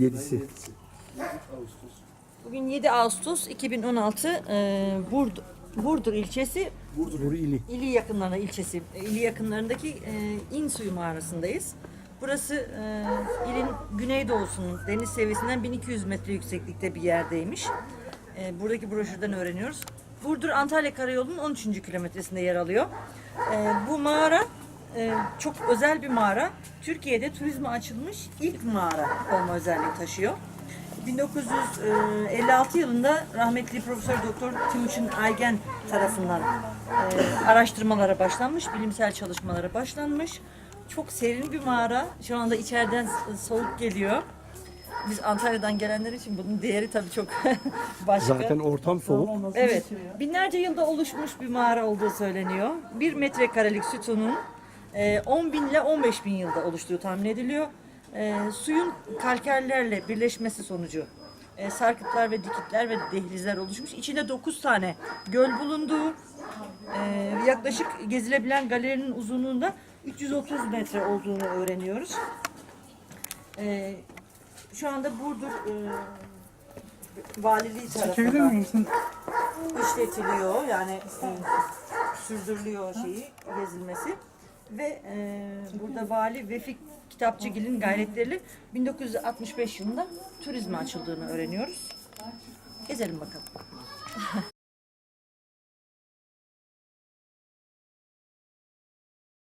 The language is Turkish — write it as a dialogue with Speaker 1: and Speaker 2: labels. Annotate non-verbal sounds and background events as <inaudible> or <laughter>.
Speaker 1: 7'si.
Speaker 2: Bugün 7 Ağustos 2016 e, Burdur, Burdur ilçesi
Speaker 1: Buru ili.
Speaker 2: İli yakınlarında ilçesi, e, İli yakınlarındaki e, İn Suyu mağarasındayız. Burası e, ilin güneydoğusunun deniz seviyesinden 1200 metre yükseklikte bir yerdeymiş. E, buradaki broşürden öğreniyoruz. Burdur Antalya Karayolu'nun 13. kilometresinde yer alıyor. E, bu mağara e, çok özel bir mağara. Türkiye'de turizme açılmış ilk mağara olma özelliği taşıyor. 1956 yılında rahmetli Profesör Doktor Timuçin Aygen tarafından e, araştırmalara başlanmış, bilimsel çalışmalara başlanmış. Çok serin bir mağara. Şu anda içeriden soğuk geliyor. Biz Antalya'dan gelenler için bunun değeri tabii çok <laughs> başka.
Speaker 1: Zaten ortam soğuk.
Speaker 2: Evet. Binlerce yılda oluşmuş bir mağara olduğu söyleniyor. Bir metrekarelik sütunun e, 10 bin ile 15 bin yılda oluştuğu tahmin ediliyor. E, suyun kalkerlerle birleşmesi sonucu e, sarkıtlar ve dikitler ve dehlizler oluşmuş. İçinde 9 tane göl bulunduğu, e, yaklaşık gezilebilen galerinin uzunluğunda 330 metre olduğunu öğreniyoruz. E, şu anda Burdur e, Valiliği tarafından işletiliyor yani e, sürdürülüyor şeyi gezilmesi ve e, burada vali Vefik Kitapçıgil'in gayretleriyle 1965 yılında turizme açıldığını öğreniyoruz. Gezelim bakalım. <laughs>